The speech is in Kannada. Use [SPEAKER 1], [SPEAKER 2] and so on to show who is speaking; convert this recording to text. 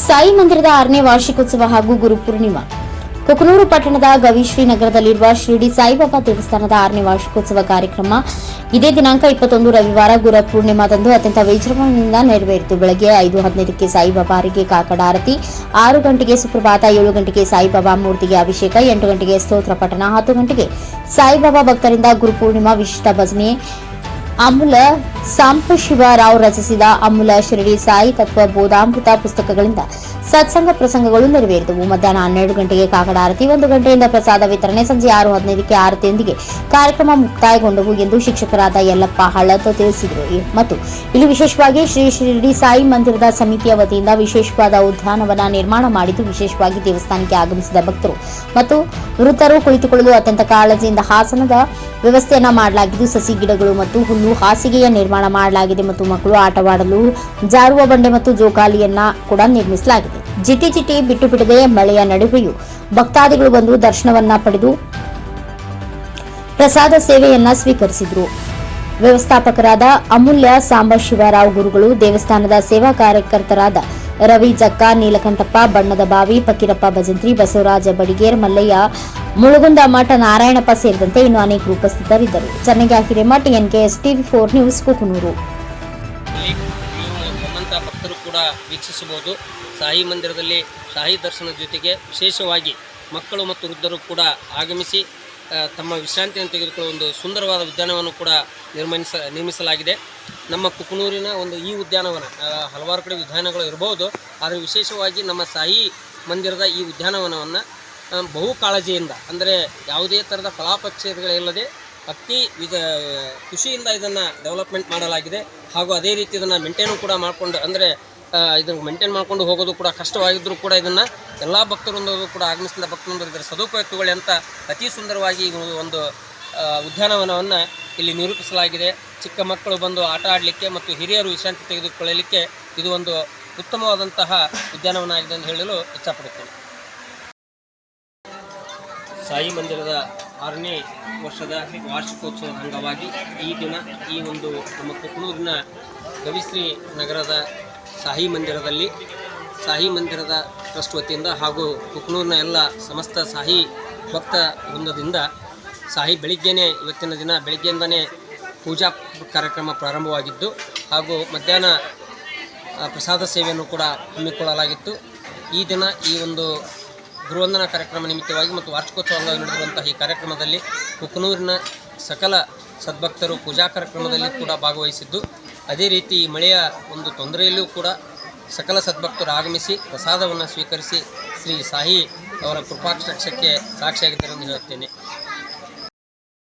[SPEAKER 1] ಸಾಯಿ ಮಂದಿರದ ಆರನೇ ವಾರ್ಷಿಕೋತ್ಸವ ಹಾಗೂ ಗುರುಪೂರ್ಣಿಮಾ ಕುಕನೂರು ಪಟ್ಟಣದ ಗವಿಶ್ರೀ ನಗರದಲ್ಲಿರುವ ಶಿರಡಿ ಸಾಯಿಬಾಬಾ ದೇವಸ್ಥಾನದ ಆರನೇ ವಾರ್ಷಿಕೋತ್ಸವ ಕಾರ್ಯಕ್ರಮ ಇದೇ ದಿನಾಂಕ ಇಪ್ಪತ್ತೊಂದು ರವಿವಾರ ಗುರು ಪೂರ್ಣಿಮಾದಂದು ಅತ್ಯಂತ ವಿಜೃಂಭಣೆಯಿಂದ ನೆರವೇರಿತು. ಬೆಳಗ್ಗೆ ಐದು ಹದಿನೈದಕ್ಕೆ ಸಾಯಿಬಾಬಾರಿಗೆ ಕಾಕಡ ಆರತಿ, ಆರು ಗಂಟೆಗೆ ಸುಪ್ರಭಾತ, ಏಳು ಗಂಟೆಗೆ ಸಾಯಿಬಾಬಾ ಮೂರ್ತಿಗೆ ಅಭಿಷೇಕ, ಎಂಟು ಗಂಟೆಗೆ ಸ್ತೋತ್ರ ಪಠಣ, ಹತ್ತು ಗಂಟೆಗೆ ಸಾಯಿಬಾಬಾ ಭಕ್ತರಿಂದ ಗುರುಪೂರ್ಣಿಮಾ ವಿಶಿಷ್ಟ ಭಜನೆ ಅಮುಲ ರಾವ್ ರಚಿಸಿದ ಅಮುಲ ಶಿರಡಿ ಸಾಯಿ ತತ್ವ ಬೋಧಾಮೃತ ಪುಸ್ತಕಗಳಿಂದ ಸತ್ಸಂಗ ಪ್ರಸಂಗಗಳು ನೆರವೇರಿದವು. ಮಧ್ಯಾಹ್ನ ಹನ್ನೆರಡು ಗಂಟೆಗೆ ಕಾಕಡ ಆರತಿ, ಒಂದು ಗಂಟೆಯಿಂದ ಪ್ರಸಾದ ವಿತರಣೆ, ಸಂಜೆ ಆರು ಹದಿನೈದಕ್ಕೆ ಆರತಿಯೊಂದಿಗೆ ಕಾರ್ಯಕ್ರಮ ಮುಕ್ತಾಯಗೊಂಡವು ಎಂದು ಶಿಕ್ಷಕರಾದ ಯಲ್ಲಪ್ಪ ಹಳತ್ ತಿಳಿಸಿದರು. ಮತ್ತು ಇಲ್ಲಿ ವಿಶೇಷವಾಗಿ ಶ್ರೀ ಶಿರಡಿ ಸಾಯಿ ಮಂದಿರದ ಸಮಿತಿಯ ವತಿಯಿಂದ ವಿಶೇಷವಾದ ಉದ್ಯಾನವನ ನಿರ್ಮಾಣ ಮಾಡಿದ್ದು ವಿಶೇಷವಾಗಿ ದೇವಸ್ಥಾನಕ್ಕೆ ಆಗಮಿಸಿದ ಭಕ್ತರು ಮತ್ತು ವೃತ್ತರು ಕುಳಿತುಕೊಳ್ಳಲು ಅತ್ಯಂತ ಕಾಳಜಿಯಿಂದ ಹಾಸನದ ವ್ಯವಸ್ಥೆಯನ್ನ ಮಾಡಲಾಗಿದ್ದು ಸಸಿ ಗಿಡಗಳು ಮತ್ತು ಹುಲ್ಲು ಹಾಸಿಗೆಯ ನಿರ್ಮಾಣ ಮಾಡಲಾಗಿದೆ ಮತ್ತು ಮಕ್ಕಳು ಆಟವಾಡಲು ಜಾರುವ ಬಂಡೆ ಮತ್ತು ಜೋಕಾಲಿಯನ್ನ ಕೂಡ ನಿರ್ಮಿಸಲಾಗಿದೆ. ಜಿಟಿ ಜಿಟಿ ಬಿಟ್ಟು ಬಿಡದೆ ಮಳೆಯ ನಡುವೆಯೂ ಭಕ್ತಾದಿಗಳು ಬಂದು ದರ್ಶನವನ್ನ ಪಡೆದು ಪ್ರಸಾದ ಸೇವೆಯನ್ನ ಸ್ವೀಕರಿಸಿದ್ರು. ವ್ಯವಸ್ಥಾಪಕರಾದ ಅಮೂಲ್ಯ ಸಾಂಬಶಿವರಾವ್ ಗುರುಗಳು, ದೇವಸ್ಥಾನದ ಸೇವಾ ಕಾರ್ಯಕರ್ತರಾದ ರವಿ ಜಕ್ಕ, ನೀಲಕಂಠಪ್ಪ, ಬಣ್ಣದ ಬಾವಿ, ಫಕೀರಪ್ಪ ಭಜಂತ್ರಿ, ಬಸವರಾಜ ಬಡಿಗೇರ್, ಮಲ್ಲಯ್ಯ ಮುಳುಗುಂದ ಮಠ ನಾರಾಯಣಪ್ಪ ಸೇರಿದಂತೆ ಇನ್ನು ಅನೇಕರು ಉಪಸ್ಥಿತರಿದ್ದರು. N K S TV four news, Kukanur.
[SPEAKER 2] ಭಕ್ತರು ಕೂಡ ವೀಕ್ಷಿಸಬಹುದು. ಸಾಯಿ ಮಂದಿರದಲ್ಲಿ ಸಾಯಿ ದರ್ಶನದ ಜೊತೆಗೆ ವಿಶೇಷವಾಗಿ ಮಕ್ಕಳು ಮತ್ತು ವೃದ್ಧರು ಕೂಡ ಆಗಮಿಸಿ ತಮ್ಮ ವಿಶ್ರಾಂತಿಯನ್ನು ತೆಗೆದುಕೊಳ್ಳುವ ಒಂದು ಸುಂದರವಾದ ಉದ್ಯಾನವನ್ನು ಕೂಡ ನಿರ್ಮಿಸ, ನಿರ್ಮಿಸಲಾಗಿದೆ. ನಮ್ಮ ಕುಕನೂರಿನ ಒಂದು ಈ ಉದ್ಯಾನವನ ಹಲವಾರು ಕಡೆ ಉದ್ಯಾನಗಳು ಇರಬಹುದು. ಆದರೆ ವಿಶೇಷವಾಗಿ ನಮ್ಮ ಸಾಯಿ ಮಂದಿರದ ಈ ಉದ್ಯಾನವನವನ್ನು ಬಹು ಕಾಳಜಿಯಿಂದ, ಅಂದರೆ ಯಾವುದೇ ಥರದ ಫಲಾಪಕ್ಷೇದಗಳಿಲ್ಲದೆ ಅತಿ ವಿಧ, ಖುಷಿಯಿಂದ ಇದನ್ನು ಡೆವಲಪ್ಮೆಂಟ್ ಮಾಡಲಾಗಿದೆ. ಹಾಗೂ ಅದೇ ರೀತಿ ಇದನ್ನು ಮೇಂಟೈನು ಕೂಡ ಮಾಡಿಕೊಂಡು, ಅಂದರೆ ಇದನ್ನು ಮೇಂಟೈನ್ ಮಾಡಿಕೊಂಡು ಹೋಗೋದು ಕೂಡ ಕಷ್ಟವಾಗಿದ್ದರೂ ಕೂಡ ಇದನ್ನು ಎಲ್ಲ ಭಕ್ತರೊಂದರು ಕೂಡ ಆಗಮಿಸಿದ ಭಕ್ತರೊಂದರು ಇದರ ಸದುಪಯೋಗ ಅಂತ ಅತಿ ಸುಂದರವಾಗಿ ಒಂದು ಉದ್ಯಾನವನವನ್ನು ಇಲ್ಲಿ ನಿರೂಪಿಸಲಾಗಿದೆ. ಚಿಕ್ಕ ಮಕ್ಕಳು ಬಂದು ಆಟ ಆಡಲಿಕ್ಕೆ ಮತ್ತು ಹಿರಿಯರು ವಿಶ್ರಾಂತಿ ತೆಗೆದುಕೊಳ್ಳಲಿಕ್ಕೆ ಇದು ಒಂದು ಉತ್ತಮವಾದಂತಹ ಉದ್ಯಾನವನ ಆಗಿದೆ ಎಂದು ಹೇಳಲು ಇಚ್ಛಪಡುತ್ತೇನೆ. ಸಾಯಿ ಮಂದಿರದ ಆರನೇ ವರ್ಷದ ವಾರ್ಷಿಕೋತ್ಸವದ ಅಂಗವಾಗಿ ಈ ದಿನ ಈ ಒಂದು ನಮ್ಮ ಕುಕ್ನೂರಿನ ಗವಿಶ್ರೀ ನಗರದ ಸಾಯಿ ಮಂದಿರದಲ್ಲಿ, ಸಾಯಿ ಮಂದಿರದ ಟ್ರಸ್ಟ್ ವತಿಯಿಂದ ಹಾಗೂ ಕುಕ್ನೂರಿನ ಎಲ್ಲ ಸಮಸ್ತ ಸಾಯಿ ಭಕ್ತ ವೃಂದದಿಂದ ಸಾಯಿ ಬೆಳಿಗ್ಗೆನೇ, ಇವತ್ತಿನ ದಿನ ಬೆಳಿಗ್ಗೆಯಿಂದನೇ ಪೂಜಾ ಕಾರ್ಯಕ್ರಮ ಪ್ರಾರಂಭವಾಗಿದ್ದು ಹಾಗೂ ಮಧ್ಯಾಹ್ನ ಪ್ರಸಾದ ಸೇವೆಯನ್ನು ಕೂಡ ಹಮ್ಮಿಕೊಳ್ಳಲಾಗಿತ್ತು. ಈ ದಿನ ಈ ಒಂದು ಗುರುವಂದನಾ ಕಾರ್ಯಕ್ರಮ ನಿಮಿತ್ತವಾಗಿ ಮತ್ತು ವಾರ್ಷಿಕೋತ್ಸವ ಅಂಗವಾಗಿ ನಡೆದಿರುವಂತಹ ಈ ಕಾರ್ಯಕ್ರಮದಲ್ಲಿ ಕುಕನೂರಿನ ಸಕಲ ಸದ್ಭಕ್ತರು ಪೂಜಾ ಕಾರ್ಯಕ್ರಮದಲ್ಲಿ ಕೂಡ ಭಾಗವಹಿಸಿದ್ದು. ಅದೇ ರೀತಿ ಈ ಮಳೆಯ ಒಂದು ತೊಂದರೆಯಲ್ಲೂ ಕೂಡ ಸಕಲ ಸದ್ಭಕ್ತರು ಆಗಮಿಸಿ ಪ್ರಸಾದವನ್ನು ಸ್ವೀಕರಿಸಿ ಶ್ರೀ ಸಾಹಿ ಅವರ ಕೃಪಾಕ್ಷಕ್ಷಕ್ಕೆ ಸಾಕ್ಷಿಯಾಗಿದ್ದಾರೆ ಎಂದು ಹೇಳುತ್ತೇನೆ.